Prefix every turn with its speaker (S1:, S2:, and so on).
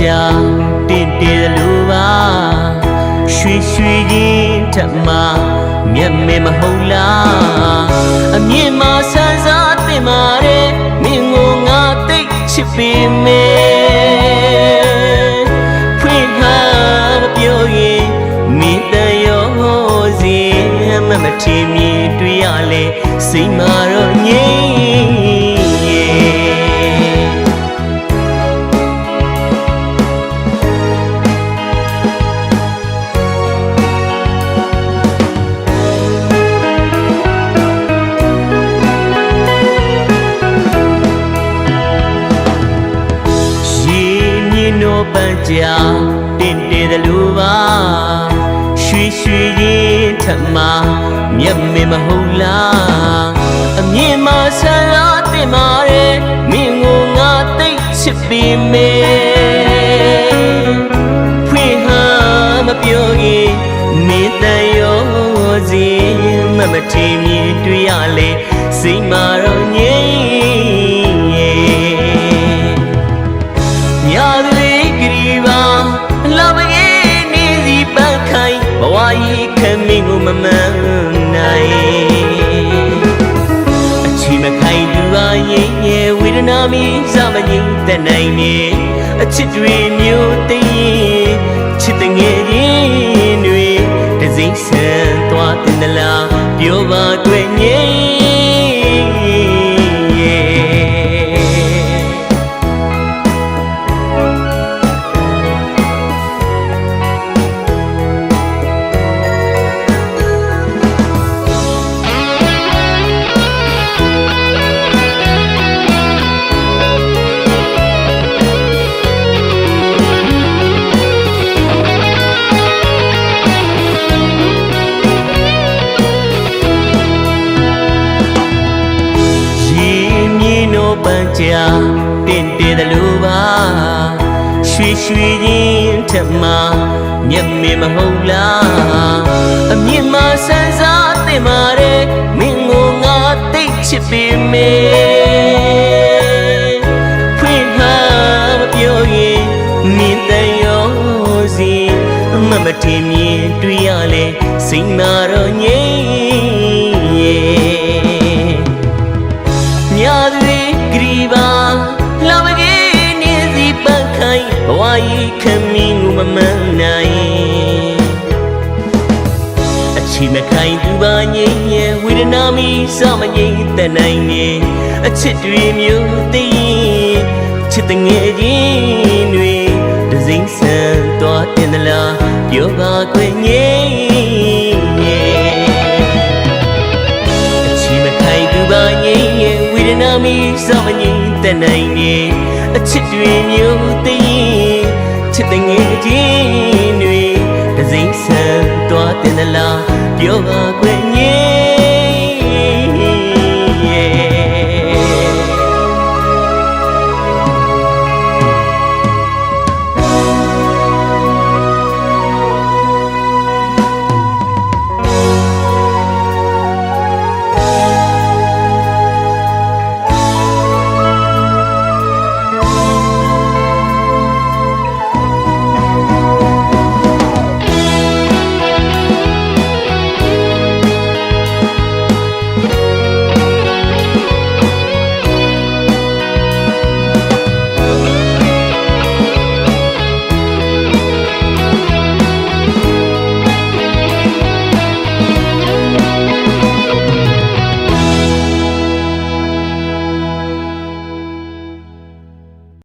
S1: ကြာတင်တယ်လို့ပါရွှေရွှေချင်းထမမျက်မေမဟုတ်လားအမြင်မှာဆန်းစားတင်မာတဲ့မင်းကိုငါသိချစ်ပေမယ်ဖွင့်ဟမပြောရင်မင်းတန်ရောစီမမထင်မြင်တွေ့ရလေစိတ်မာတော့ငြိ ပန်းကြာတင်တယ်တယ်လို့ပါရွှေရွှေရင်ထမမျက်မေမဟုတ်လားအမြင်မှာဆန္ဒတင်မာတဲ့မင်းကိုငါသိချစ်ပေမယ်ဖွင့်ဟမပြောရင်မင်းတန်ရောစီမမထင်မြင်တွေ့ရလေစိတ်မာတော့ငြိမ် ဒနာမီစမငိမ့်တဲ့နိုင်နေအချစ်တွေမျိုးသိရင်ချစ်တဲ့ငယ်ချင်းတွေတစိမ့်ဆန်သွားတင်လားပြောပါတွေ့ငိမ့် ပန်းကြာတင်တယ်တယ်လို့ပါရွှေရွှေရင်ထက်မှမျက်မေမဟုတ်လားအမြင့်မှာဆန်းစားတင်မာတဲ့မင်းကိုငါသိချစ်ပေမယ်ဖွင့်ဟမပြောရင်မင်းတန်ရောစီမမတင်မြင်တွေ့ရလေစိတ်နာတော့ငြိမ် မင်းကိုမမန်းနိုင်အချီမခိုင်သူပါငိမ့်ရဲ့ဝေဒနာမီစမငိမ့်တဲ့နိုင်နေအချစ်တွေမျိုးသိရင်ချစ်တဲ့ငယ်ချင်းတွေဒဇိမ့်ဆန်သွားတင်သလားပြောပါခွင့်ငိမ့်ရဲ့အချီမခိုင်သူပါငိမ့်ရဲ့ဝေဒနာမီစမငိမ့်တဲ့နိုင်နေအချစ်တွေမျိုးသိရင် ချစ်တဲ့ငယ်ချင်းတွေဒစိမ့်ဆန်သွားတင်သလားပြောပါခွင့်